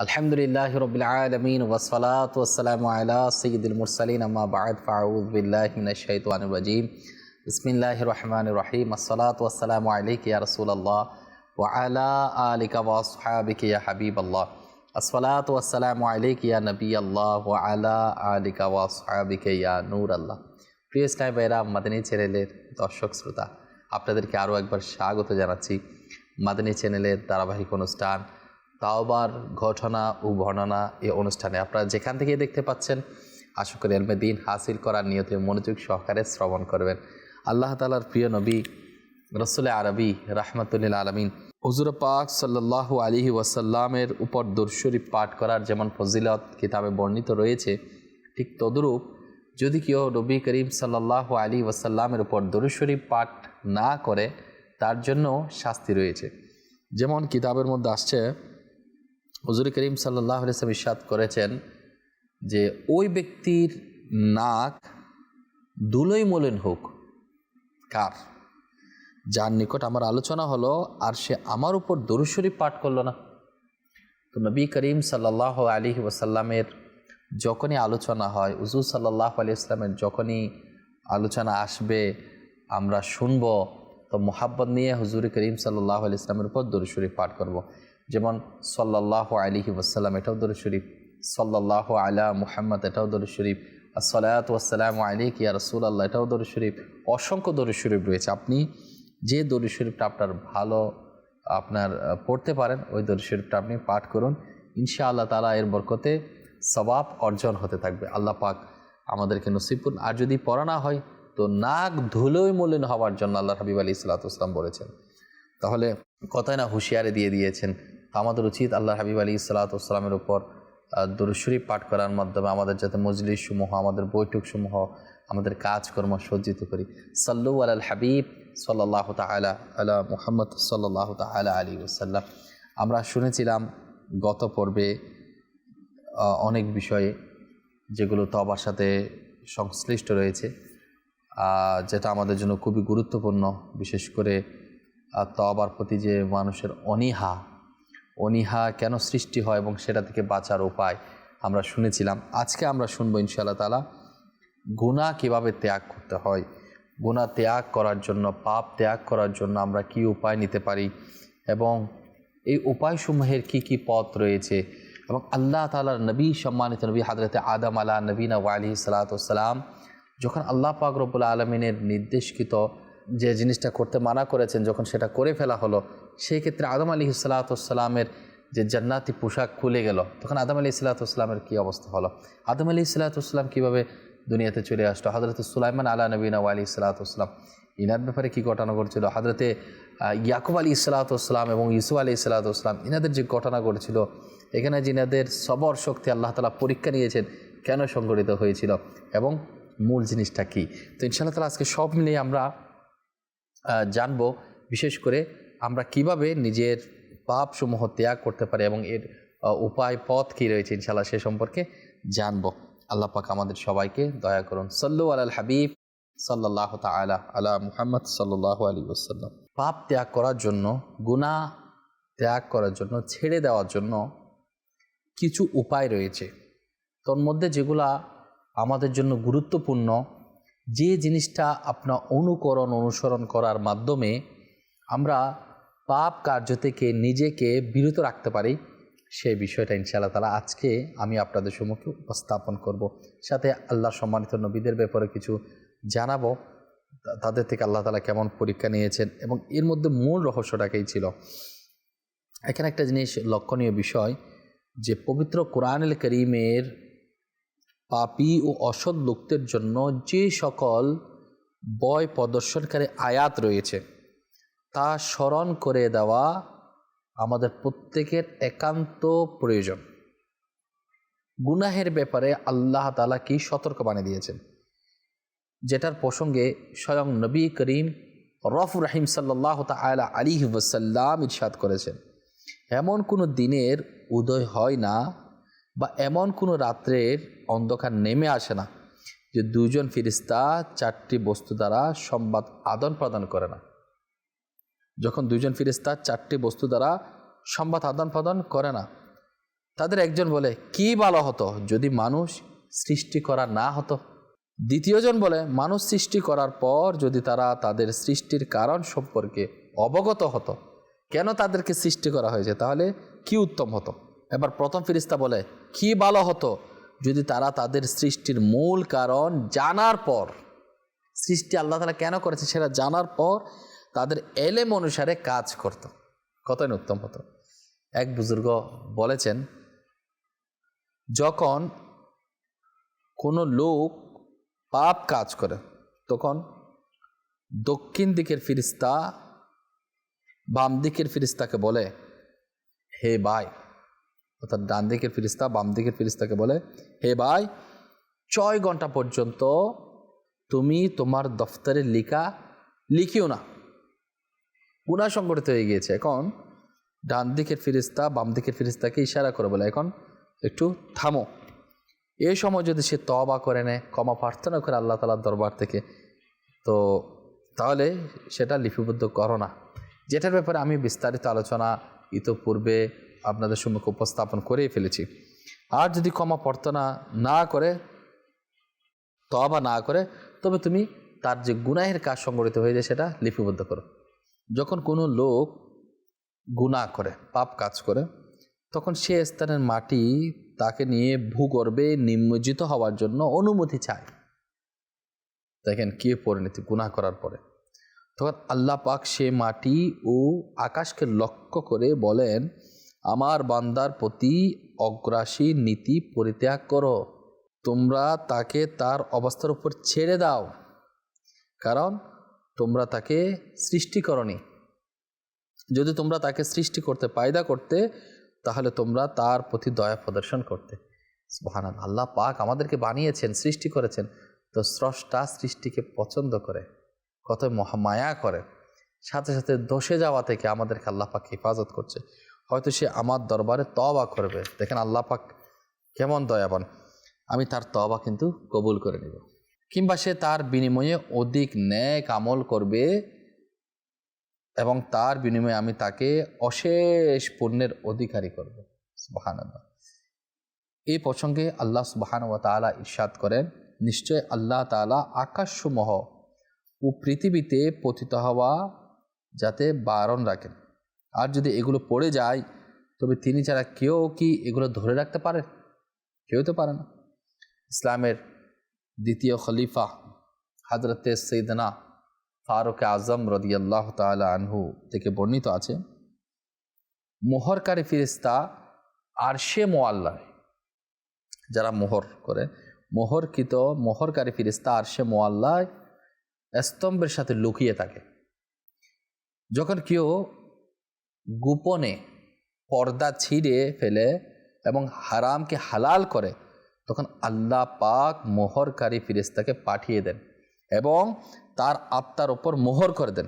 আলহামদুলিল্লাহ রবিল আলমিন ওসলাত ওসালাম আলা সঈদুল মুরসালিন আম্মা বাদ ফাউদ বিল্লাহ মিনাশাইতান রাজিম বিসমিল্লাহ রহমান রহিম আসসালাত ওসালাম আলিক ইয়া রসুল্লাহ ও আলা আলিকা ওয়াসহাবিক ইয়া হাবিব আল্লাহ আসসালাত ওসালাম আলিক ইয়া নবী আল্লাহ ও আলা আলিকা ওয়াসহাবিক ইয়া নূর আল্লাহ প্রিয় ইসলাম ভাইরা মাদানী চ্যানেলের দর্শক শ্রোতা আপনাদেরকে আরও একবার স্বাগত জানাচ্ছি মাদানী চ্যানেলের ধারাবাহিক অনুষ্ঠান তাওবার, ঘটনা ও বর্ণনা এই অনুষ্ঠানে আপনারা যেখান থেকে দেখতে পাচ্ছেন আশা করি এলমে দিন হাসিল করার নিয়তে মনোযোগ সহকারে শ্রবণ করবেন। আল্লাহ তালার প্রিয় নবী, রসুল আরবি রাহমাতুল্লিল আলমিন, হুজুর পাক সাল্লাহ আলিহি ওয়াসাল্লামের উপর দুরশরীফ পাঠ করার যেমন ফজিলত কিতাবে বর্ণিত রয়েছে, ঠিক তদরূপ যদি কেউ নবী করিম সাল্লাহ আলী ওয়াসাল্লামের উপর দরুশরীফ পাঠ না করে, তার জন্য শাস্তি রয়েছে। যেমন কিতাবের মধ্যে আসছে হুজুর করিম সাল্লাহ আলিয়াম ইস্বাদ করেছেন যে ওই ব্যক্তির নাক দুলোই মলিন হোক। কার? যার নিকট আমার আলোচনা হলো আর সে আমার উপর দরুশরীফ পাঠ করল না। তো নবী করিম সাল্লাহ আলী ওসাল্লামের যখনই আলোচনা হয় উজু সাল্লাহ আলি ইসলামের যখনই আলোচনা আসবে, আমরা শুনব, তো মোহাব্বত নিয়ে হুজুর করিম সাল্লাহ আলি ইসলামের উপর দরুশরীফ পাঠ করব। যেমন সাল্লাহ আলিহি ওসাল্লাম এটাও দরুদ শরীফ সাল্লাহ আলা মুহাম্মদ এটাও দরুদ শরীফ, আসসালাত ওয়াসালাম আলিক ইয়া রসুল আল্লাহ এটাও দরুদ শরীফ, অসংখ্য দরুদ শরীফ রয়েছে। আপনি যে দরুদ শরীফটা আপনার ভালো, আপনার পড়তে পারেন, ওই দরুদ শরীফটা আপনি পাঠ করুন। ইনশা আল্লাহ তালা এর বরকতে সবাব অর্জন হতে থাকবে। আল্লাহ পাক আমাদেরকে নসিবুল আর যদি পড়া না হয়, তো নাক ধুলোই মলিন হওয়ার জন্য আল্লাহ হাবিব আলী ইসলাতাম বলেছেন। তাহলে কথায় না হুঁশিয়ারি দিয়ে দিয়েছেন। আমাদের উচিত আল্লাহ হাবিব আলী ইসলাতামের উপর দুরুশরীফ পাঠ করার মাধ্যমে আমাদের যাতে মজলিস সমূহ আমাদের বৈঠক সমূহ আমাদের কাজকর্ম সজ্জিত করি। সাল্লু আল হাবিব সাল্লাহ তালা আলা মুহাম্মদ সাল্লাহ তালা আলী ওসাল্লাম আমরা শুনেছিলাম গত পর্বে অনেক বিষয়ে যেগুলো তবার সাথে সংশ্লিষ্ট রয়েছে যেটা আমাদের জন্য খুবই গুরুত্বপূর্ণ। বিশেষ করে তবার প্রতি যে মানুষের অনীহা অনীহা কেন সৃষ্টি হয় এবং সেটা থেকে বাঁচার উপায় আমরা শুনেছিলাম। আজকে আমরা শুনব ইনশাআল্লাহ তালা গুণা কীভাবে ত্যাগ করতে হয়। গুণা ত্যাগ করার জন্য, পাপ ত্যাগ করার জন্য আমরা কি উপায় নিতে পারি এবং এই উপায়সমূহের কি কি পথ রয়েছে এবং আল্লাহ তালার নবী, সম্মানিত নবী হাজরতে আদম আলা নবীনা ওয়ালি সালাতাম যখন আল্লাহ পাক রব্বুল আলমিনের নির্দেশকৃত যে জিনিসটা করতে মানা করেছেন, যখন সেটা করে ফেলা হলো সেই ক্ষেত্রে আদম আলী সালাতামের যে জান্নাতি পোশাক খুলে গেল, তখন আদম আলী সালাতামের কী অবস্থা হলো? আদম আলী সালাতাম কীভাবে দুনিয়াতে চলে আসলো? হজরত সুলাইমান আলা নবীনা আলী সালাতাম ইনার ব্যাপারে কী ঘটনা ঘটছিল? হজরতে ইয়াকুব আলী ইসলাতাম এবং ইসু আলী ইসলাতাম ইনাদের যে ঘটনা ঘটেছিল, এখানে যিনাদের সবর শক্তি আল্লাহ তালা পরীক্ষা নিয়েছেন, কেন সংগঠিত হয়েছিল এবং মূল জিনিসটা কী? তো ইনশাআল্লাহ তালা আজকে সব মিলিয়ে আমরা জানব। বিশেষ করে আমরা কীভাবে নিজের পাপসমূহ ত্যাগ করতে পারি এবং এর উপায় পথ কী রয়েছে ইনশাআল্লাহ সে সম্পর্কে জানব। আল্লাহ পাক আমাদের সবাইকে দয়া করুন। সল্লু আল হাবিব সাল্লাহ তালা আলা মুহাম্মদ সাল্লাহ আলী ওসাল্লাম পাপ ত্যাগ করার জন্য, গুনাহ ত্যাগ করার জন্য, ছেড়ে দেওয়ার জন্য কিছু উপায় রয়েছে। তোর মধ্যে যেগুলা আমাদের জন্য গুরুত্বপূর্ণ, যে জিনিসটা আপনার অনুকরণ, অনুসরণ করার মাধ্যমে আমরা পাপ কার্য থেকে নিজেকে বিরত রাখতে পারি, সেই বিষয়টা ইনশাআল্লাহ তালা আজকে আমি আপনাদের সম্মুখে উপস্থাপন করব। সাথে আল্লাহ সম্মানিত নবীদের ব্যাপারে কিছু জানাব। তাদের থেকে আল্লাহ তালা কেমন পরীক্ষা নিয়েছেন এবং এর মধ্যে মূল রহস্যটাকেই ছিল। এখানে একটা জিনিস লক্ষণীয় বিষয় যে পবিত্র কোরআনুল করিমের পাপি ও অসৎ লোকদের জন্য যে সকল বয় প্রদর্শনকারী আয়াত রয়েছে তা স্মরণ করে দেওয়া আমাদের প্রত্যেকের একান্ত প্রয়োজন। গুনাহের ব্যাপারে আল্লাহ তালা কি সতর্ক বানিয়ে দিয়েছেন? যেটার প্রসঙ্গে স্বয়ং নবী করিম রফ রাহিম সাল্লাহ তালা আলী ওসাল্লাম ইরশাদ করেছেন, এমন কোনো দিনের উদয় হয় না বা এমন কোনো রাত্রের অন্ধকার নেমে আসে না যে দুজন ফিরিস্তা চারটি বস্তু দ্বারা সংবাদ আদান প্রদান করে না। যখন দুজন ফিরিস্তা চারটি বস্তু দ্বারা সংবাদ আদান প্রদান করে না, তাদের একজন বলে, কি ভালো হতো যদি মানুষ সৃষ্টি করা না হতো? দ্বিতীয়জন বলে, মানুষ সৃষ্টি করার পর যদি তারা তাদের সৃষ্টির কারণ সম্পর্কে অবগত হতো, কেন তাদেরকে সৃষ্টি করা হয়েছে? তাহলে কি উত্তম হতো? এবার প্রথম ফিরিস্তা বলে, কি ভালো হতো যদি তারা তাদের সৃষ্টির মূল কারণ জানার পর, সৃষ্টি আল্লাহ তালা কেন করেছে সেটা জানার পর তাদের এলেম অনুসারে কাজ করত। কতই উত্তম হতো। এক বুজুর্গ বলেছেন, যখন কোনো লোক পাপ কাজ করে, তখন দক্ষিণ দিকের ফিরিস্তা বাম দিকের ফিরিস্তাকে বলে, হে ভাই। অর্থাৎ ডান দিকের ফিরিস্তা বাম দিকের ফিরিস্তাকে বলে, হে ভাই, ছয় ঘণ্টা পর্যন্ত তুমি তোমার দফতরে লিখা লিখিও না। গুণা সংগঠিত হয়ে গিয়েছে। এখন ডান দিকের ফিরিস্তা বাম দিকের ফিরিস্তাকে ইশারা করে বলে, এখন একটু থামো। এই সময় যদি সে তবা করে নেয়, ক্ষমা প্রার্থনা করে আল্লাহ তালার দরবার থেকে, তো তাহলে সেটা লিপিবদ্ধ করো না। যেটার ব্যাপারে আমি বিস্তারিত আলোচনা ইতোপূর্বে আপনাদের সম্মুখে উপস্থাপন করেই ফেলেছি। আর যদি ক্ষমা প্রার্থনা না করে তবা না করে, তবে তুমি তার যে গুনাহের কাজ সংগঠিত হয়ে যায়, সেটা লিপিবদ্ধ করো। যখন কোনো লোক গুনাহ করে, পাপ কাজ করে, তখন সে স্থানের মাটি তাকে নিয়ে ভূগর্ভে নিমজ্জিত হওয়ার জন্য অনুমতি চায়। দেখেন কে পরিণতি, গুনাহ করার পরে। তখন আল্লাহ পাক সে মাটি ও আকাশকে লক্ষ্য করে বলেন, আমার বান্দার প্রতি অগ্রাসী নীতি পরিত্যাগ করো। তোমরা তাকে তার অবস্থার উপর ছেড়ে দাও। কারণ তোমরা তাকে সৃষ্টি করনি। যদি তোমরা তাকে সৃষ্টি করতে, পায়দা করতে, তাহলে তোমরা তার প্রতি দয়া প্রদর্শন করতে। সুবহান আল্লাহ পাক আমাদেরকে বানিয়েছেন, সৃষ্টি করেছেন। তো স্রষ্টা সৃষ্টিকে পছন্দ করে কত মহামায়া করে। সাথে সাথে দোষে যাওয়া থেকে আমাদেরকে আল্লাহ পাক হেফাজত করছে। হয়তো সে আমার দরবারে তবা করবে। দেখেন আল্লাহ পাক কেমন দয়াবান। আমি তার তবা কিন্তু কবুল করে নিব। কিংবা সে তার বিনিময়ে অধিক ন্যায় আমল করবে এবং তার বিনিময়ে আমি তাকে অশেষ পুণ্যের অধিকারী করব। সুবাহান এই প্রসঙ্গে আল্লাহ সুবাহান ও তালা ইরশাদ করেন, নিশ্চয় আল্লাহ তালা আকাশসমূহ ও পৃথিবীতে পতিত হওয়া যাতে বারণ রাখেন। আর যদি এগুলো পড়ে যায়, তবে তিনি ছাড়া কেউ কি এগুলো ধরে রাখতে পারে কেউ তো পারে না। ইসলামের দ্বিতীয় খলিফা হাজরতে সৈদনা ফারুক আজম রদিয়াল্লাহ তালা আনহু থেকে বর্ণিত আছে, মোহরকারী ফিরিস্তা আর সে মোয়াল্লায় যারা মোহর করে, মোহরকৃত মোহরকারী ফিরিস্তা আর সে মোয়াল্লায় স্তম্ভের সাথে লুকিয়ে থাকে। যখন কেউ গোপনে পর্দা ছিঁড়ে ফেলে এবং হারামকে হালাল করে তখন আল্লাহ পাক মোহরকারী ফিরিস্তাকে পাঠিয়ে দেন এবং তার আত্মার ওপর মোহর করে দেন।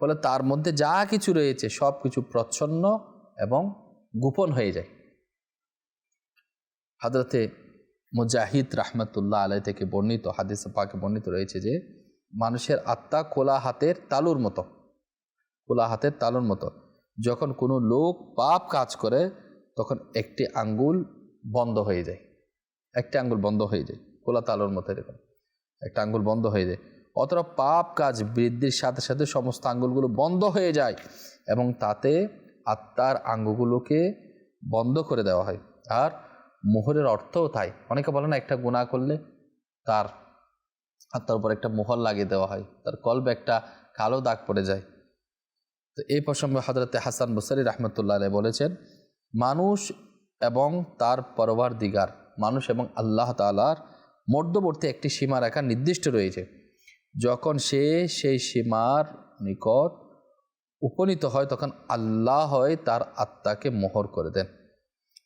ফলে তার মধ্যে যা কিছু রয়েছে সব কিছু প্রচ্ছন্ন এবং গোপন হয়ে যায়। হাজরতে মুজাহিদ রাহমাতুল্লাহ আলাই থেকে বর্ণিত, হাদিস পাকে বর্ণিত রয়েছে যে, মানুষের আত্মা কোলা হাতের তালুর মতো কোলা হাতের তালুর মতো। যখন কোনো লোক পাপ কাজ করে, তখন একটি আঙ্গুল বন্ধ হয়ে যায়। একটি আঙ্গুল বন্ধ হয়ে যায়, কোলা তালুর মতো এরকম। একটা আঙ্গুল বন্ধ হয়ে যায়। অতটা পাপ কাজ বৃদ্ধির সাথে সাথে সমস্ত আঙ্গুলগুলো বন্ধ হয়ে যায় এবং তাতে আত্মার আঙ্গুগুলোকে বন্ধ করে দেওয়া হয়। আর মোহরের অর্থও তাই। অনেকে বলে না, একটা গুণা করলে তার আত্মার উপর একটা মোহর লাগিয়ে দেওয়া হয়, তার কলবে একটা কালো দাগ পড়ে যায়। তো এই প্রসঙ্গে হজরতে হাসান বসারি রহমতুল্লাহ বলেছেন, মানুষ এবং তার পরবার দিগার মানুষ এবং আল্লাহ তালার মধ্যবর্তী একটি সীমা রেখা নির্দিষ্ট রয়েছে। যখন সে সেই সীমার নিকট উপনীত হয়, তখন আল্লাহ হয় তার আত্মাকে মোহর করে দেন।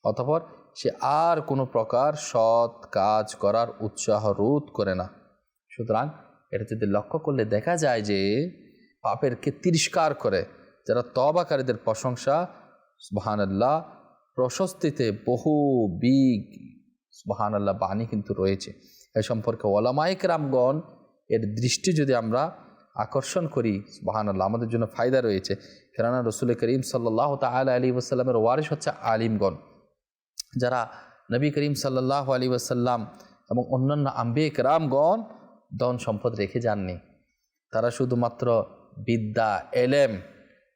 অতপর সে আর কোনো প্রকার সৎ কাজ করার উৎসাহ রোধ করে না। সুতরাং এটা যদি লক্ষ্য করলে দেখা যায় যে, পাপেরকে তিরস্কার করে, যারা তবাকারীদের প্রশংসা সুবাহান আল্লাহ প্রশস্তিতে বহু বিগ সুবাহান আল্লাহ বাণী কিন্তু রয়েছে। এ সম্পর্কে ওলামাইক রামগণ এর দৃষ্টি যদি আমরা আকর্ষণ করি সুবাহান আল্লাহ আমাদের জন্য ফায়দা রয়েছে। কেননা রসুল করিম সাল্লাহ তাল আলী ওসাল্লামের ওয়ারিস হচ্ছে আলিমগণ। যারা নবী করিম সাল্লাহ আলী ওয়াসাল্লাম এবং অন্যান্য আম্বে রামগণ ধন সম্পদ রেখে যাননি। তারা শুধুমাত্র বিদ্যা, এলেম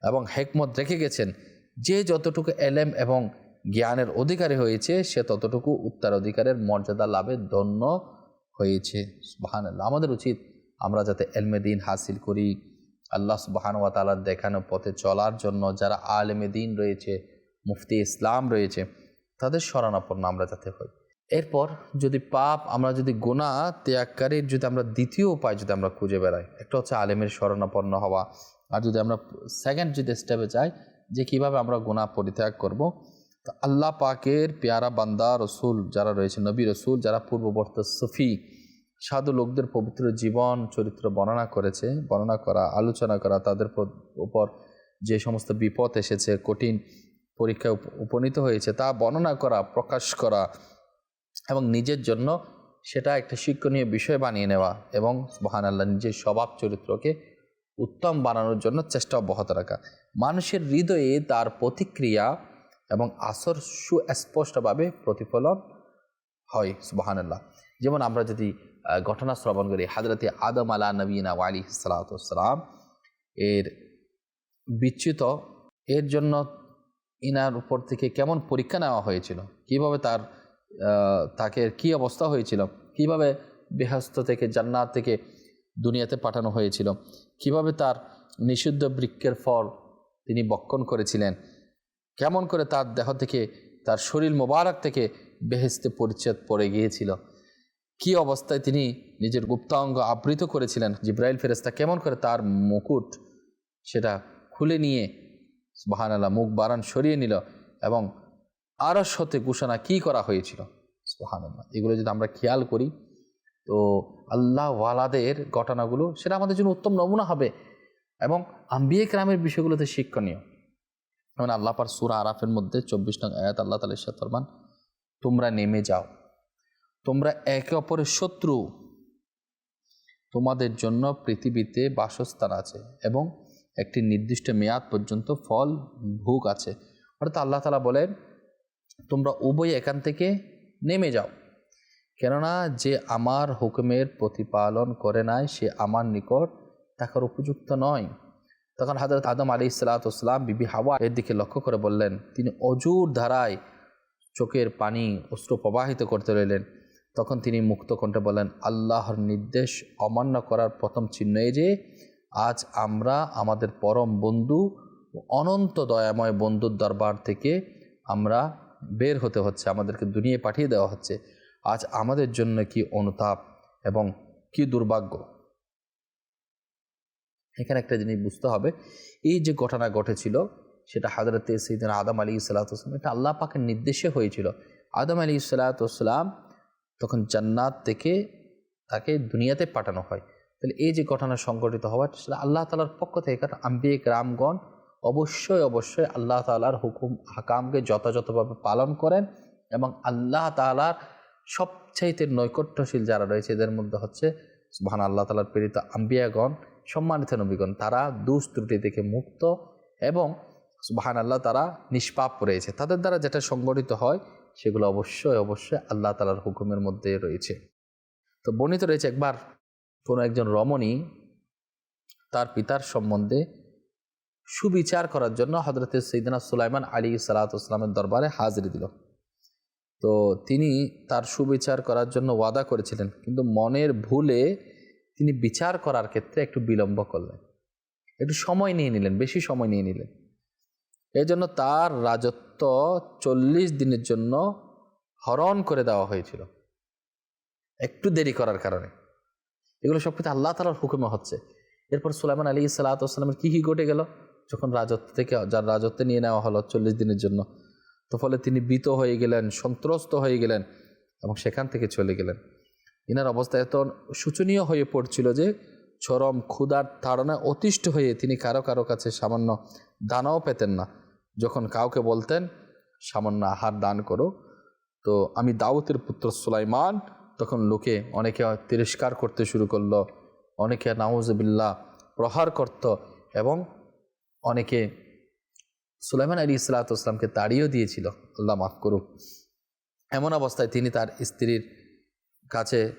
এবং হেকমত রেখে গেছেন। যে যতটুকু এলেম এবং জ্ঞানের অধিকারী হয়েছে, সে ততটুকু উত্তরাধিকারের মর্যাদা লাভে ধন্য হয়েছে। সুবাহান আমাদের উচিত আমরা যাতে এলমে দিন হাসিল করি। আল্লাহ সুবাহানুয়া তালার দেখানো পথে চলার জন্য যারা আলেমে দিন রয়েছে, মুফতি ইসলাম রয়েছে, তাদের শরণাপন্ন আমরা যাতে হই। এরপর যদি পাপ, আমরা যদি গোনা ত্যাগকারীর যদি আমরা দ্বিতীয় উপায় যদি আমরা খুঁজে বেড়াই, একটা হচ্ছে আলেমের শরণাপন্ন হওয়া। আর যদি আমরা সেকেন্ড যদি স্টেপে যাই, যে কীভাবে আমরা গোনা পরিত্যাগ করব আল্লাহ পাকের পেয়ারা বান্দা, রসুল যারা রয়েছে, নবী রসুল যারা পূর্ববর্তী সফি, সাধু লোকদের পবিত্র জীবন, চরিত্র বর্ণনা করেছে, বর্ণনা করা, আলোচনা করা, তাদের উপর যে সমস্ত বিপদ এসেছে, কঠিন পরীক্ষায় উপনীত হয়েছে, তা বর্ণনা করা, প্রকাশ করা এবং নিজের জন্য সেটা একটা শিক্ষণীয় বিষয় বানিয়ে নেওয়া এবং মহান আল্লাহ নিজের স্বভাব চরিত্রকে উত্তম বানানোর জন্য চেষ্টা অব্যাহত রাখা। মানুষের হৃদয়ে তার প্রতিক্রিয়া এবং আসর সুস্পষ্টভাবে প্রতিফলন হয়, সুবাহানাল্লাহ। যেমন আমরা যদি ঘটনা শ্রবণ করি, হাজরতে আদম আলা নবীনা আলী সালাতাম এর বিচ্যুত, এর জন্য ইনার উপর থেকে কেমন পরীক্ষা নেওয়া হয়েছিল? কীভাবে তার তাকে কি অবস্থা হয়েছিল? কীভাবে বেহস্ত থেকে, জান্নাত থেকে দুনিয়াতে পাঠানো হয়েছিল? কীভাবে তার নিষিদ্ধ বৃক্ষের ফল তিনি বক্ষণ করেছিলেন? কেমন করে তার দেহ থেকে, তার শরীর মোবারক থেকে বেহেস্তে পরিচ্ছেদ পড়ে গিয়েছিল? কি অবস্থায় তিনি নিজের গুপ্তাঙ্গ আবৃত করেছিলেন? জিব্রাইল ফেরেস্তা কেমন করে তার মুকুট সেটা খুলে নিয়ে বাহান আল্লাহ মুখ বারান সরিয়ে নিল এবং আরস হতে ঘোষণা কী করা হয়েছিল? সুহানাল্লাহ এগুলো যদি আমরা খেয়াল করি, তো আল্লাহ ওয়ালাদের ঘটনাগুলো সেটা আমাদের জন্য উত্তম নমুনা হবে এবং আম্বিয়ে গ্রামের বিষয়গুলোতে শিক্ষণীয়। যেমন আল্লাহ পার সুরা আরাফের মধ্যে চব্বিশ নং আয়াত আল্লাহ তালা ফরমান, তোমরা নেমে যাও। তোমরা একে অপরের শত্রু। তোমাদের জন্য পৃথিবীতে বাসস্থান আছে এবং একটি নির্দিষ্ট মেয়াদ পর্যন্ত ফল ভোগ আছে। অর্থাৎ আল্লাহ তালা বলেন, তোমরা উভয় এখান থেকে নেমে যাও। কেননা যে আমার হুকুমের প্রতিপালন করে নাই, সে আমার নিকট থাকার উপযুক্ত নয়। তখন হাজরত আদম আলী ইসালাতাম বিবি হাওয়া এর দিকে লক্ষ্য করে বললেন, তিনি অজুর ধারায় চোখের পানি অস্ত্র প্রবাহিত করতে রইলেন তখন তিনি মুক্ত কণ্ঠে বলেন আল্লাহর নির্দেশ অমান্য করার প্রথম চিহ্ন এই যে, আজ আমরা আমাদের পরম বন্ধু অনন্ত দয়াময় বন্ধুর দরবার থেকে আমরা বের হতে হচ্ছে, আমাদেরকে দুনিয়ে পাঠিয়ে দেওয়া হচ্ছে। আজ আমাদের জন্য কি অনুতাপ এবং কি দুর্ভাগ্য? এখানে একটা জিনিস বুঝতে হবে, এই যে ঘটনা ঘটেছিল, সেটা হাজরতে সৈদিন আদম আলী সাল্লাতাম এটা আল্লাহ পাকের নির্দেশে হয়েছিল। আদম আলী সাল্লাতাম তখন জান্নাত থেকে তাকে দুনিয়াতে পাঠানো হয়। তাহলে এই যে ঘটনা সংঘটিত হওয়ার, সেটা আল্লাহ তালার পক্ষ থেকে, কারণ আম্বিক রামগণ অবশ্যই অবশ্যই আল্লাহ তালার হুকুম, হাকামকে যথাযথভাবে পালন করেন এবং আল্লাহ তালার সবচাইতে নৈকট্যশীল যারা রয়েছে, এদের মধ্যে হচ্ছে ভান আল্লাহ তালার প্রেরিত আম্বিয়াগণ। সম্মানিত নবীগণ, তারা দুষ ত্রুটি থেকে মুক্ত এবং সুবাহান আল্লাহ তারা নিষ্পাপ রয়েছে। তাদের দ্বারা যেটা সংগঠিত হয়, সেগুলো অবশ্যই অবশ্যই আল্লাহ তালার হুকুমের মধ্যে রয়েছে। তো বর্ণিত রয়েছে একবার কোনো একজন রমণী তার পিতার সম্বন্ধে সুবিচার করার জন্য হজরত সৈদিনা সুলাইমান আলী সালাতামের দরবারে হাজিরি দিল। তো তিনি তার সুবিচার করার জন্য ওয়াদা করেছিলেন, কিন্তু মনের ভুলে তিনি বিচার করার ক্ষেত্রে একটু বিলম্ব করলেন। একটু সময় নিয়ে নিলেন, বেশি সময় নিয়ে নিলেন। এই জন্য তার রাজত্ব চল্লিশ দিনের জন্য হরণ করে দেওয়া হয়েছিল। একটু দেরি করার কারণে। এগুলো সব কিছু আল্লাহ তালার হুকুমে হচ্ছে। এরপর সুলাইমান আলী সাল্লাতামের কী কী ঘটে গেল? যখন রাজত্ব থেকে, যার রাজত্বে নিয়ে নেওয়া হলো চল্লিশ দিনের জন্য, তো ফলে তিনি ভীত হয়ে গেলেন, সন্ত্রস্ত হয়ে গেলেন এবং সেখান থেকে চলে গেলেন। ইনার অবস্থা এত শোচনীয় হয়ে পড়ছিল যে চরম ক্ষুধার তাড়নায় অতিষ্ঠ হয়ে তিনি কারও কারও কাছে সামান্য দানাও পেতেন না। যখন কাউকে বলতেন, সামান্য আহার দান করো। তো আমি দাউতের পুত্র সুলাইমান তখন লোকে অনেকে তিরস্কার করতে শুরু করল, অনেকে নাউজবিল্লা প্রহার করত এবং অনেকে সুলাইমান আলী ইসলাতামকে তাড়িয়েও দিয়েছিল, আল্লাহ মাফ করুক। এমন অবস্থায় তিনি তার স্ত্রীর কাছে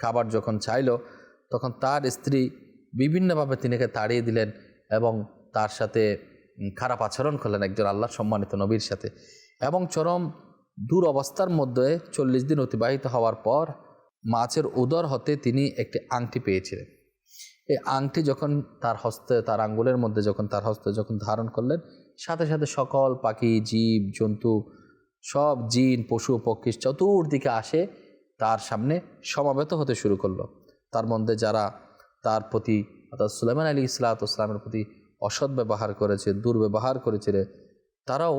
খাবার যখন চাইলো, তখন তার স্ত্রী বিভিন্নভাবে তিনিকে তাড়িয়ে দিলেন এবং তার সাথে খারাপ আচরণ করলেন একজন আল্লাহ সম্মানিত নবীর সাথে এবং চরম দূর অবস্থার মধ্যে চল্লিশ দিন অতিবাহিত হওয়ার পর মাছের উদর হতে তিনি একটি আংটি পেয়েছিলেন। এই আংটি যখন তার হস্তে, তার আঙ্গুলের মধ্যে যখন তার হস্তে যখন ধারণ করলেন, সাথে সাথে সকল পাখি, জীব, জন্তু, সব জিন, পশু, পক্ষী চতুর্দিকে আসে তার সামনে সমাবেত হতে শুরু করল। তার মধ্যে যারা তার প্রতি অর্থাৎ সুলাইমান আলী ইসলাত ইসলামের প্রতি অসৎ ব্যবহার করেছে, দুর্ব্যবহার করেছিল তারাও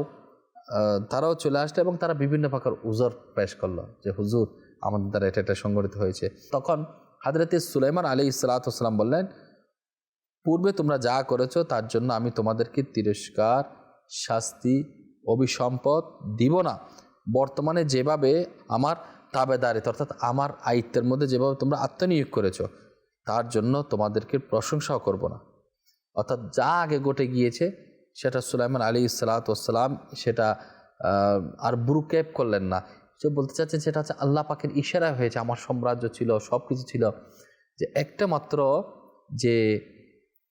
তারাও চলে আসলো এবং তারা বিভিন্ন প্রকার উজর পেশ করল যে, হুজুর, আমাদের দ্বারা এটা এটা সংগঠিত হয়েছে। তখন হাজরতে সুলাইমান আলী ইসলাতাম বললেন, পূর্বে তোমরা যা করেছ তার জন্য আমি তোমাদেরকে তিরস্কার, শাস্তি, অভিসম্পদ দিব না। বর্তমানে যেভাবে আমার তাবেদারিত, অর্থাৎ আমার আয়িত্বের মধ্যে যেভাবে তোমরা আত্মনিয়োগ করেছ, তার জন্য তোমাদেরকে প্রশংসাও করব না। অর্থাৎ যা আগে ঘটে গিয়েছে, সেটা সুলাইমান আলী ইসালাতাম সেটা আর ব্রুকেপ করলেন না। সে বলতে চাচ্ছেন সেটা হচ্ছে আল্লাহ পাকের ইশারা হয়েছে, আমার সাম্রাজ্য ছিল সব কিছু ছিল। যে একটা মাত্র যে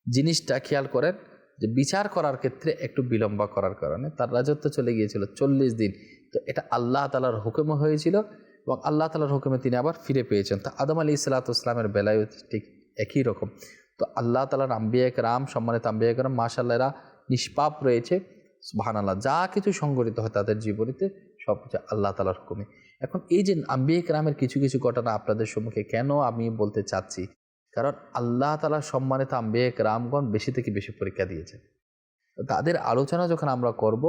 জিনিসটা খেয়াল করেন, যে বিচার করার ক্ষেত্রে একটু বিলম্ব করার কারণে তার রাজত্ব চলে গিয়েছিল চল্লিশ দিন। তো এটা আল্লাহ তালার হুকুমে হয়েছিল এবং আল্লাহ তালার হুকুমে তিনি আবার ফিরে পেয়েছেন। তো আদম আলী ইসলাতামের বেলায় ঠিক একই রকম। তো আল্লাহ তালার আম্বিয়াক রাম সম্মানিত আম্বিয়াক রাম মাশাল্লাহরা নিষ্পাপ রয়েছে। সুবাহান আল্লাহ যা কিছু সংগঠিত হয় তাদের জীবনীতে, সব কিছু আল্লাহ তালার হুকুমে। এখন এই যে আম্বিয়াক রামের কিছু কিছু ঘটনা আপনাদের সম্মুখে কেন আমি বলতে চাচ্ছি? কারণ আল্লাহ তালা সম্মানিত আম্বিয়াক রামগণ বেশি থেকে বেশি পরীক্ষা দিয়েছেন তাদের আলোচনা যখন আমরা করব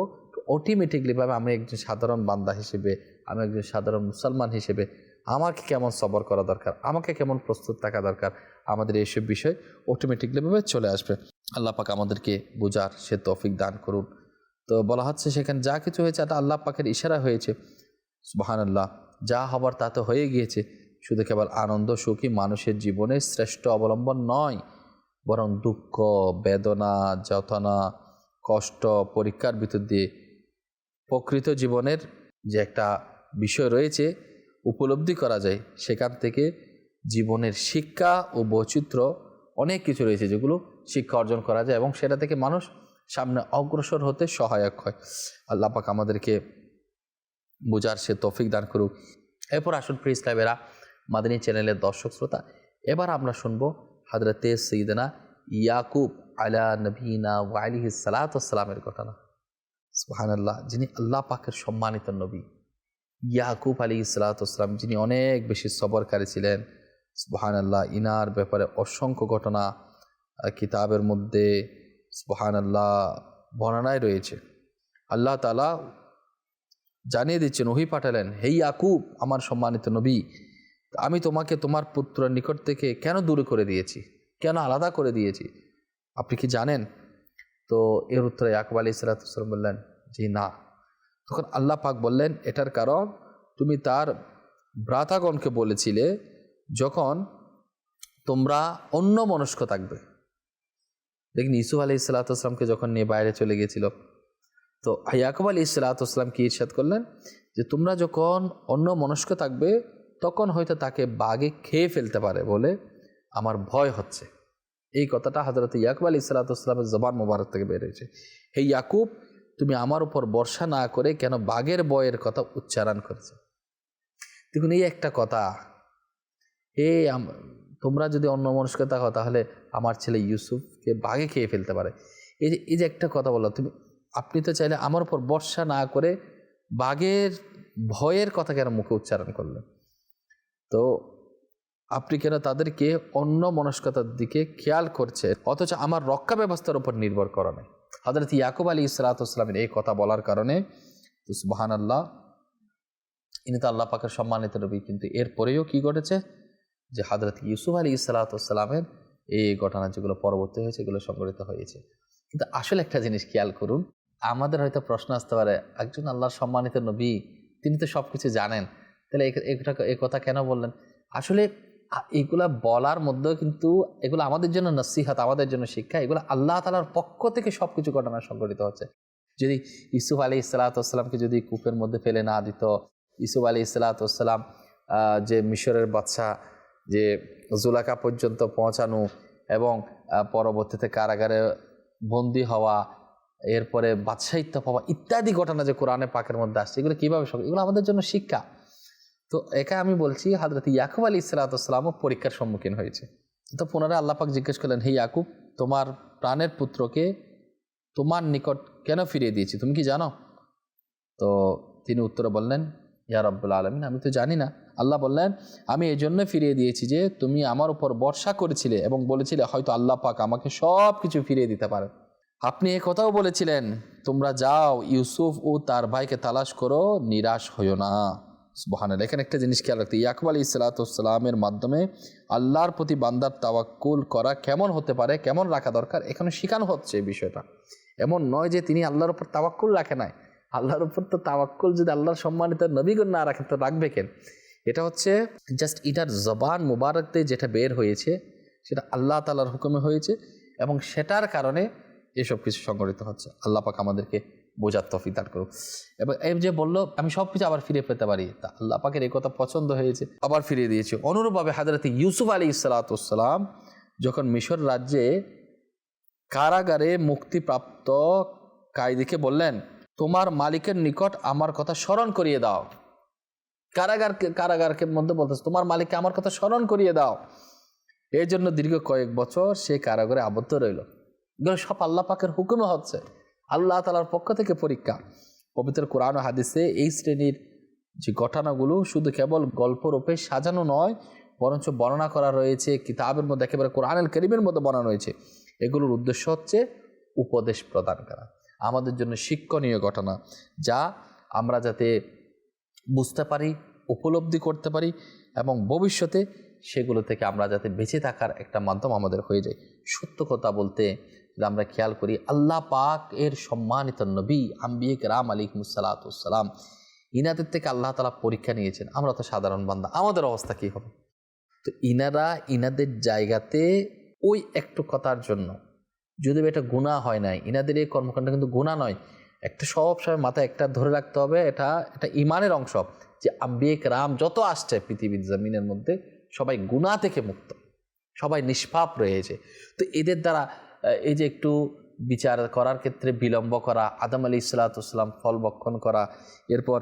অটোমেটিকলিভাবে আমি একজন সাধারণ বান্দা হিসেবে আমি একজন সাধারণ মুসলমান হিসেবে আমাকে কেমন সবর করা দরকার? আমাকে কেমন প্রস্তুত থাকা দরকার? আমাদের এইসব বিষয় অটোমেটিকলিভাবে চলে আসবে। আল্লাহ পাক আমাদেরকে বোঝার সে তৌফিক দান করুন। তো বলা হচ্ছে সেখানে যা কিছু হয়েছে এটা আল্লাহ পাকের ইশারা হয়েছে। সুবাহান আল্লাহ যা হবার তা তো হয়ে গিয়েছে। শুধু কেবল আনন্দ, সুখী মানুষের জীবনে শ্রেষ্ঠ অবলম্বন নয়, বরং দুঃখ, বেদনা যতনা কষ্ট, পরীক্ষার ভিতর দিয়ে প্রকৃত জীবনের যে একটা বিষয় রয়েছে, উপলব্ধি করা যায়। সেখান থেকে জীবনের শিক্ষা ও বৈচিত্র্য অনেক কিছু রয়েছে যেগুলো শিক্ষা অর্জন করা যায় এবং সেটা থেকে মানুষ সামনে অগ্রসর হতে সহায়ক হয়। আল্লাহ পাক আমাদেরকে বোঝার সে তৌফিক দান করুক। এরপর আসুন প্রিয় ইসলামেরা, মাদিনী চ্যানেলের দর্শক শ্রোতা, এবার আমরা শুনব হাজরতে সঈদনা ইয়াকুব আলা নবীনা ওয়াইলিহি সালাতামের ঘটনা। সুহান আল্লাহ যিনি আল্লাহ পাকের সম্মানিত নবী। ইয়াকুব আলী ইসলাতাম যিনি অনেক বেশি সবরকারী ছিলেন সুবাহান আল্লাহ ইনার ব্যাপারে অসংখ্য ঘটনা কিতাবের মধ্যে সুবাহান আল্লাহ বর্ণনায় রয়েছে। আল্লাহ তালা জানিয়ে দিচ্ছেন, ওহি পাঠালেন, হে ইয়াকুব, আমার সম্মানিত নবী, আমি তোমাকে তোমার পুত্রের নিকট থেকে কেন দূরে করে দিয়েছি? কেন আলাদা করে দিয়েছি? আপনি কি জানেন? তো এর উত্তরে ইয়াকুব আলী সালাতাম বললেন, জি না। তখন আল্লাহ পাক বললেন, এটার কারণ তুমি তার ভ্রাতাগণকে বলেছিলে যখন তোমরা অন্য মনস্ক থাকবে। দেখুন, ইসুফ আলি সাল্লাতামকে যখন নিয়ে বাইরে চলে গিয়েছিল, তো ইয়াকুব আলী সাল্লাতাম কি ইরশাদ করলেন? যে তোমরা যখন অন্য মনস্ক থাকবে, তখন হয়তো তাকে বাঘে খেয়ে ফেলতে পারে বলে আমার ভয় হচ্ছে। এই কথাটা হজরত ইয়াকুব আলী সাল্লাতামের জবান মোবারক থেকে বেরিয়েছে হে ইয়াকুব তুমি আমার উপর বর্ষা না করে কেন বাঘের বয়ের কথা উচ্চারণ করেছে? দেখুন, এই একটা কথা। এ তোমরা যদি অন্য মনস্ক থাকো, তাহলে আমার ছেলে ইউসুফকে বাঘে খেয়ে ফেলতে পারে। এই যে এই যে একটা কথা বলল তুমি, আপনি তো চাইলে আমার উপর বর্ষা না করে বাঘের ভয়ের কথা কেন মুখে উচ্চারণ করলেন? তো আপনি কেন তাদেরকে অন্য মনস্কতার দিকে খেয়াল করছে অথচ আমার রক্ষা ব্যবস্থার উপর নির্ভর করা নেই। হজরত ইয়াকুব আলী ইসলাতামের এই কথা বলার কারণে সুবাহান আল্লাহ ইনি তো আল্লাহ পাকের সম্মানিত নবী, কিন্তু এরপরেও কি ঘটেছে? যে হাজরত ইউসুফ আলী ইসালাতামের এই ঘটনা যেগুলো পরবর্তী হয়েছে, এগুলো সংগঠিত হয়েছে। কিন্তু আসলে একটা জিনিস খেয়াল করুন, আমাদের হয়তো প্রশ্ন আসতে পারে, একজন আল্লাহর সম্মানিত নবী, তিনি তো সব কিছু জানেন, তাহলে এ- কথা কেন বললেন? আসলে এগুলা বলার মধ্যেও কিন্তু এগুলো আমাদের জন্য নসিহাত, আমাদের জন্য শিক্ষা। এগুলো আল্লাহ তালার পক্ষ থেকে সব কিছু ঘটনা সংঘটিত হচ্ছে। যদি ইসুফ আলী ইসালাতামকে যদি কূপের মধ্যে ফেলে না দিত ইসুফ আলী ইসালাতাম যে মিশরের বাচ্চা যে জুলাকা পর্যন্ত পৌঁছানো এবং পরবর্তীতে কারাগারে বন্দি হওয়া, এরপরে বাদশাহিত্য পাওয়া ইত্যাদি ঘটনা যে কোরআনে পাকের মধ্যে আসছে, এগুলো কীভাবে সব এগুলো আমাদের জন্য শিক্ষা। তো একা আমি বলছি হাজরত ইয়াকুব আলী ইসালাতামও পরীক্ষার সম্মুখীন হয়েছে। তো পুনরায় আল্লাহ পাক জিজ্ঞেস করলেন, হে ইয়াকুব, তোমার প্রাণের পুত্রকে তোমার নিকট কেন ফিরিয়ে দিয়েছি? তুমি কি জানো? তো তিনি উত্তরে বললেন, ইয়া রব্বুল আলমিন, আমি তো জানি না। আল্লাহ বললেন, আমি এই জন্য ফিরিয়ে দিয়েছি যে তুমি আমার উপর বর্ষা করেছিলে এবং বলেছিলে, হয়তো আল্লাহ পাক আমাকে সব কিছু ফিরিয়ে দিতে পারে আপনি এ কথাও বলেছিলেন, তোমরা যাও, ইউসুফ ও তার ভাইকে তালাশ করো, নিরাশ হইও না। সুবহানাল্লাহ। এখানে একটা জিনিস খেয়াল রাখতে ইয়াকুব আলী ইসালাতামের মাধ্যমে আল্লাহর প্রতি বান্দার তাওয়াক্কুল করা কেমন হতে পারে, কেমন রাখা দরকার, এখানে শেখানো হচ্ছে এই বিষয়টা। এমন নয় যে তিনি আল্লাহর উপর তাওয়াক্কুল রাখে নাই। আল্লাহর উপর তো তাওয়াক্কুল যদি আল্লাহর সম্মানিত নবীগণ না রাখেন তো রাখবে কেন? এটা হচ্ছে জাস্ট ইটার জবান মুবারকতে যেটা বের হয়েছে, সেটা আল্লাহ তালার হুকুমে হয়েছে এবং সেটার কারণে এসব কিছু সংগঠিত হচ্ছে। আল্লাহ পাক আমাদেরকে বোঝার তফিক দান করুক। এবং এম যে বলল, আমি সব কিছু আবার ফিরে পেতে পারি। তা আল্লাহ পাকের এই কথা পছন্দ হয়েছে। আবার ফিরিয়ে দিয়েছে। অনুরূপভাবে হাজরত ইউসুফ আলী ইসালাতাম যখন মিশর রাজ্যে কারাগারে মুক্তিপ্রাপ্ত কায়দিকে বললেন, তোমার মালিকের নিকট আমার কথা স্মরণ করিয়ে দাও। কারাগার কারাগারকে মধ্যে বলতেছে, তোমার মালিককে আমার কথা স্মরণ করিয়ে দাও। এই জন্য দীর্ঘ কয়েক বছর সে কারাগারে আবদ্ধ রইল। সব আল্লাহ পাকের হুকুমে হচ্ছে। আল্লাহ তালার পক্ষ থেকে পরীক্ষা। পবিত্র কোরআন হাদিসে এই শ্রেণির যে ঘটনাগুলো শুধু কেবল গল্পরূপে সাজানো নয়, বরঞ্চ বর্ণনা করা রয়েছে, কিতাবের মধ্যে একেবারে কোরআনুল করিমের মধ্যে বর্ণনা রয়েছে। এগুলোর উদ্দেশ্য হচ্ছে উপদেশ প্রদান করা। আমাদের জন্য শিক্ষণীয় ঘটনা, যা আমরা যাতে বুঝতে পারি, উপলব্ধি করতে পারি এবং ভবিষ্যতে সেগুলো থেকে আমরা যাতে বেঁচে থাকার একটা মাধ্যম আমাদের হয়ে যায়। সত্য কথা বলতে আমরা খেয়াল করি, আল্লাহ পাক এর সম্মানিত নবী আম্বিক রাম আলিকমুসালাতাম ইনাদের থেকে আল্লাহ তালা পরীক্ষা নিয়েছেন, আমরা তো সাধারণ বান্দা, আমাদের অবস্থা কী হবে? তো ইনারা ইনাদের জায়গাতে ওই একটু কথার জন্য, যদি এটা গুণা হয় নাই, ইনাদের এই কর্মকাণ্ড কিন্তু গুণা নয়, একটা সব সময় মাথায় একটা ধরে রাখতে হবে, এটা এটা ইমানের অংশ, যে আম্বিক রাম যত আসছে পৃথিবীর জমিনের মধ্যে, সবাই গুণা থেকে মুক্ত, সবাই নিষ্পাপ রয়েছে, তো এদের দ্বারা এই যে একটু বিচার করার ক্ষেত্রে বিলম্ব করা, আদম আলী ইসলাতাম ফল বক্ষণ করা, এরপর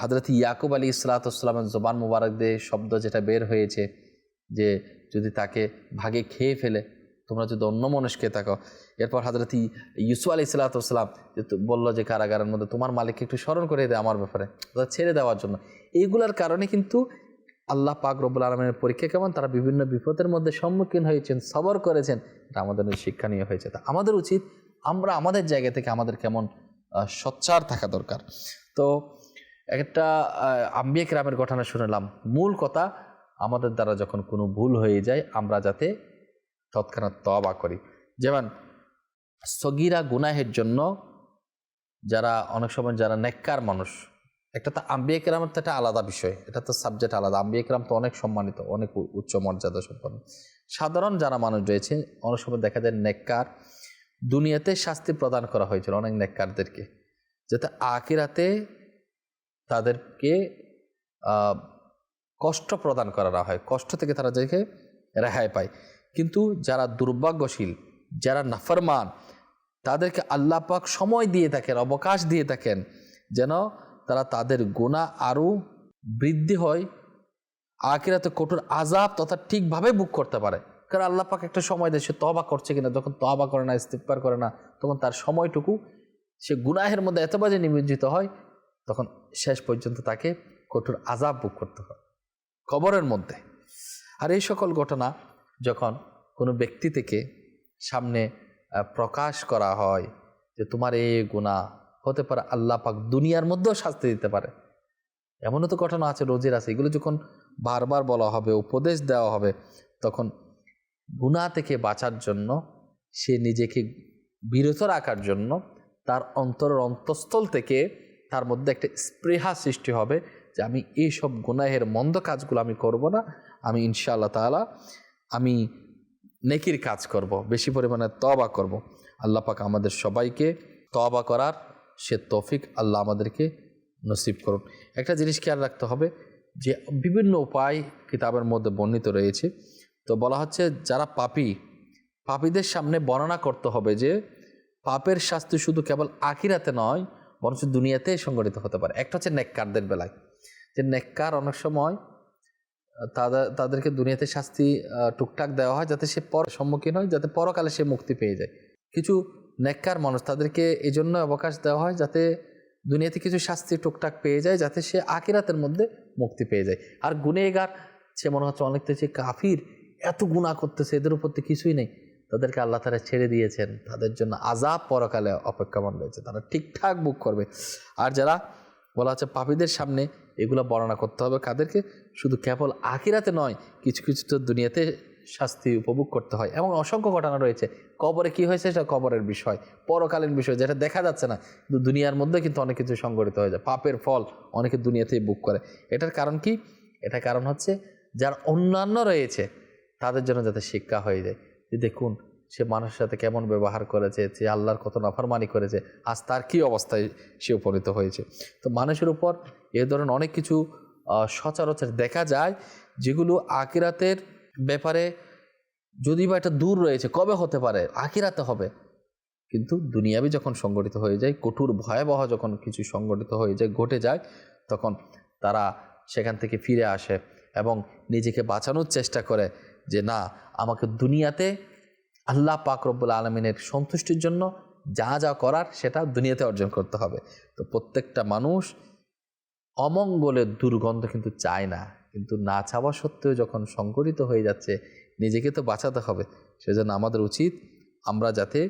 হজরত ইয়াকুব আলী ইসলাতামের জবান মুবারক দিয়ে শব্দ যেটা বের হয়েছে যে যদি তাকে ভাগে খেয়ে ফেলে, তোমরা যদি অন্য মানুষকে থাকো। এরপর হাজরত ইউসু আলি সাল্লাতাম যে বলল যে কারাগারের মধ্যে তোমার মালিককে একটু স্মরণ করে দেয় আমার ব্যাপারে ছেড়ে দেওয়ার জন্য। এইগুলার কারণে কিন্তু আল্লাহ পাক রব্বুল আলমের পরীক্ষা কেমন? তারা বিভিন্ন বিপদের মধ্যে সম্মুখীন হয়েছেন, সবর করেছেন। এটা আমাদের জন্য শিক্ষণীয় হয়েছে। তা আমাদের উচিত আমরা আমাদের জায়গা থেকে আমাদের কেমন সোচ্চার থাকা দরকার। তো একটা আম্বিয়া গ্রামের ঘটনা শুনলাম। মূল কথা, আমাদের দ্বারা যখন কোনো ভুল হয়ে যায়, আমরা যাতে তৎক্ষণাৎ তবা করি। যেমন, সগিরা গুনাহের জন্য যারা, অনেক সময় যারা নেককার মানুষ একটা তো আম্বিয়া কেরামের তো একটা আলাদা বিষয়, এটা তো সাবজেক্ট আলাদা। আম্বিয়া কেরাম তো অনেক সম্মানিত, অনেক উচ্চ মর্যাদা সম্পন্ন। সাধারণ যারা মানুষ রয়েছে অনেক সময় দেখা যায় নেককার দুনিয়াতে শাস্তি প্রদান করা হয়েছিল অনেক নেককারদেরকে, যাতে আকিরাতে তাদেরকে কষ্ট প্রদান করা হয়, কষ্ট থেকে তারা যাকে রেহাই পায়। কিন্তু যারা দুর্ভাগ্যশীল, যারা নাফরমান, তাদেরকে আল্লাহ পাক সময় দিয়ে থাকেন, অবকাশ দিয়ে থাকেন, যেন তারা তাদের গোনা আরও বৃদ্ধি হয়, আখিরাতে কঠোর আজাব তথা ঠিকভাবে বুক করতে পারে। কারণ আল্লাহ পাক একটা সময় দেয়, সে তবা করছে কিনা, যখন তবা করে না ইস্তিফার করে না, তখন তার সময়টুকু সে গুনাহের মধ্যে এত বাজে নিমজ্জিত হয়, তখন শেষ পর্যন্ত তাকে কঠোর আজাব বুক করতে হয়। কবরের মধ্যে। আর এই সকল ঘটনা যখন কোনো ব্যক্তি থেকে সামনে প্রকাশ করা হয় যে তোমার এই গুণা হতে পারে আল্লাহ পাক দুনিয়ার মধ্যেও শাস্তি দিতে পারে। এমনও তো ঘটনা আছে, রোজের আছে। এগুলো যখন বারবার বলা হবে, উপদেশ দেওয়া হবে, তখন গুণা থেকে বাঁচার জন্য, সে নিজেকে বিরত রাখার জন্য তার অন্তরের অন্তঃস্থল থেকে তার মধ্যে একটা স্পৃহা সৃষ্টি হবে যে আমি এইসব গুনাহের মন্দ কাজগুলো আমি করব না, আমি ইনশাআল্লাহ তাআলা, আমি নেকির কাজ করব, বেশি পরিমাণে তবা করব। আল্লাহ পাক আমাদের সবাইকে তবা করার সে তৌফিক আল্লাহ আমাদেরকে নসিব করুন। একটা জিনিস খেয়াল রাখতে হবে যে বিভিন্ন উপায় কিতাবের মধ্যে বর্ণিত রয়েছে। তো বলা হচ্ছে যারা পাপী, পাপীদের সামনে বর্ণনা করতে হবে যে পাপের শাস্তি শুধু কেবল আখিরাতে নয়, বরঞ্চ দুনিয়াতে সংগঠিত হতে পারে। একটা হচ্ছে নেককারদের বেলায়। যে নেককার অনেক সময় তাদের তাদেরকে দুনিয়াতে শাস্তি টুকটাক দেওয়া হয় যাতে সে পর, সম্মুখীন হয়, যাতে পরকালে সে মুক্তি পেয়ে যায়। কিছু নেককার মানুষ, তাদেরকে এই জন্য অবকাশ দেওয়া হয় যাতে দুনিয়াতে কিছু শাস্তি টুকটাক পেয়ে যায়, যাতে সে আকিরাতের মধ্যে মুক্তি পেয়ে যায়। আর গুনেগার সে মনে হচ্ছে অনেকটা যে কাফির, এত গুণা করতেছে, এদের উপর তো কিছুই নেই। তাদেরকে আল্লাহ তারা ছেড়ে দিয়েছেন, তাদের জন্য আজাব পরকালে অপেক্ষামান রয়েছে, তারা ঠিকঠাক বুক করবে। আর যারা, বলা হচ্ছে পাপীদের সামনে এগুলো বর্ণনা করতে হবে কাদেরকে, শুধু কেবল আখিরাতে নয়, কিছু কিছু তো দুনিয়াতে শাস্তি উপভোগ করতে হয়। এবং অসংখ্য ঘটনা রয়েছে। কবরে কি হয়েছে সেটা কবরের বিষয় পরকালীন বিষয়, যেটা দেখা যাচ্ছে না। কিন্তু দুনিয়ার মধ্যে কিন্তু অনেক কিছু সংগঠিত হয়ে যায়। পাপের ফল অনেকে দুনিয়াতেই বুক করে। এটার কারণ কি? এটা কারণ হচ্ছে যার অন্যান্য রয়েছে, তাদের জন্য যাতে শিক্ষা হয়ে যায়। যে দেখুন, সে মানুষের সাথে কেমন ব্যবহার করেছে, সে আল্লাহর কত নাফরমানি করেছে, আজ তার কী অবস্থায় সে উপনীত হয়েছে। তো মানুষের উপর এ ধরনের অনেক কিছু সচরাচর দেখা যায়, যেগুলো আকিরাতের ব্যাপারে যদি বা এটা দূর রয়েছে, কবে হতে পারে? আখিরাতে হবে। কিন্তু দুনিয়াবি যখন সংগঠিত হয়ে যায়, কঠোর ভয়াবহ যখন কিছু সংগঠিত হয়ে যায়, ঘটে যায়, তখন তারা সেখান থেকে ফিরে আসে এবং নিজেকে বাঁচানোর চেষ্টা করে যে, না, আমাকে দুনিয়াতে আল্লাহ পাক রব্বুল আলমিনের সন্তুষ্টির জন্য যা যা করার সেটা দুনিয়াতে অর্জন করতে হবে। তো প্রত্যেকটা মানুষ অমঙ্গলের দুর্গন্ধ কিন্তু চায় না। কিন্তু না চাওয়া সত্ত্বেও যখন সংগঠিত হয়ে যাচ্ছে, নিজেকে তো বাঁচাতে হবে। সেজন্য আমাদের উচিত আমরা যাতে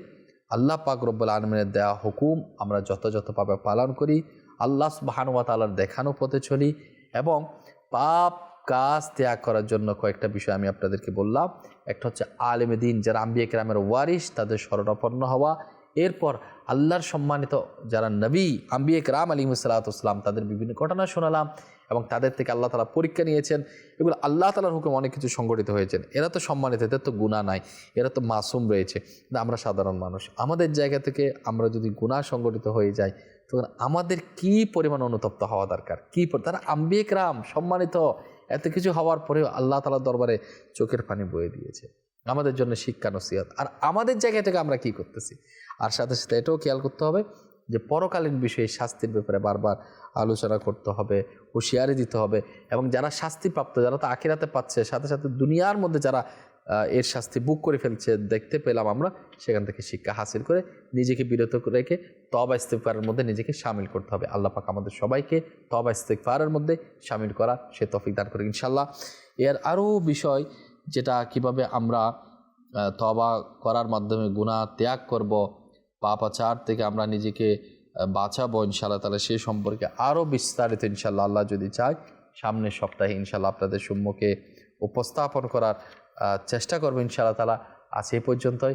আল্লাহ পাক রব্বুল আলমিনের দেওয়া হুকুম আমরা যথাযথভাবে পালন করি, আল্লাহ সুবাহানুয়া তালার দেখানো পথে চলি এবং পাপ কাজ ত্যাগ করার জন্য কয়েকটা বিষয় আমি আপনাদেরকে বললাম। একটা হচ্ছে আলেমে দিন, যারা আম্বিয়া কেরামের ওয়ারিস তাদের শরণাপন্ন হওয়া। এরপর আল্লাহর সম্মানিত যারা নবী, আম্বিয়া কেরাম আলী সালাতাম তাদের বিভিন্ন ঘটনা শোনালাম। এবং তাদের থেকে আল্লাহ তালা পরীক্ষা নিয়েছেন। এগুলো আল্লাহ তালার হুকুম অনেক কিছু সংগঠিত হয়েছেন। এরা তো সম্মানিত, এদের তো গুণা নাই, এরা তো মাসুম রয়েছে। আমরা সাধারণ মানুষ, আমাদের জায়গা থেকে আমরা যদি গুণা সংগঠিত হয়ে যাই, তখন আমাদের কি পরিমাণ অনুতপ্ত হওয়া দরকার? কি তারা আম্বিক রাম সম্মানিত। এত কিছু হওয়ার পরেও আল্লাহ তালার দরবারে চোখের পানি বয়ে দিয়েছে। আমাদের জন্য শিক্ষা, নসিহত। আর আমাদের জায়গা থেকে আমরা কি করতেছি? আর সাথে সাথে এটাও খেয়াল করতে হবে যে পরকালীন বিষয়ে শাস্তির ব্যাপারে বারবার আলোচনা করতে হবে, হুঁশিয়ারি দিতে হবে এবং যারা শাস্তিপ্রাপ্ত, যারা তো আখিরাতে পাচ্ছে, সাথে সাথে দুনিয়ার মধ্যে যারা এর শাস্তি বুক করে ফেলছে, দেখতে পেলাম আমরা, সেখান থেকে শিক্ষা হাসিল করে নিজেকে বিরত রেখে তবা ইস্তেফারের মধ্যে নিজেকে সামিল করতে হবে। আল্লাহ পাক আমাদের সবাইকে তবা ইস্তেফারের মধ্যে সামিল করা সে তফিক দান করে ইনশাল্লাহ এর আরও বিষয় যেটা কীভাবে আমরা তবা করার মাধ্যমে গুণা ত্যাগ করব পাপাচার থেকে আমরা নিজেকে বাঁচাবো ইনশাল্লাহ তাহলে সে সম্পর্কে আরও বিস্তারিত ইনশাল্লাহ আল্লাহ যদি চায়, সামনের সপ্তাহে ইনশাল্লাহ আপনাদের সম্মুখে উপস্থাপন করার চেষ্টা করব ইনশাআল্লাহ তালা আজ এই পর্যন্তই।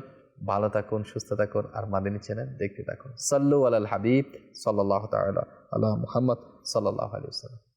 ভালো থাকুন, সুস্থ থাকুন, আর মাদিনী চ্যানেল দেখতে থাকুন। সাল্লু আল হাবিব সাল্লাহ তাল্লাহ আল্লাহ মুহাম্মদ সাল্লাহ আলী সাল্লাম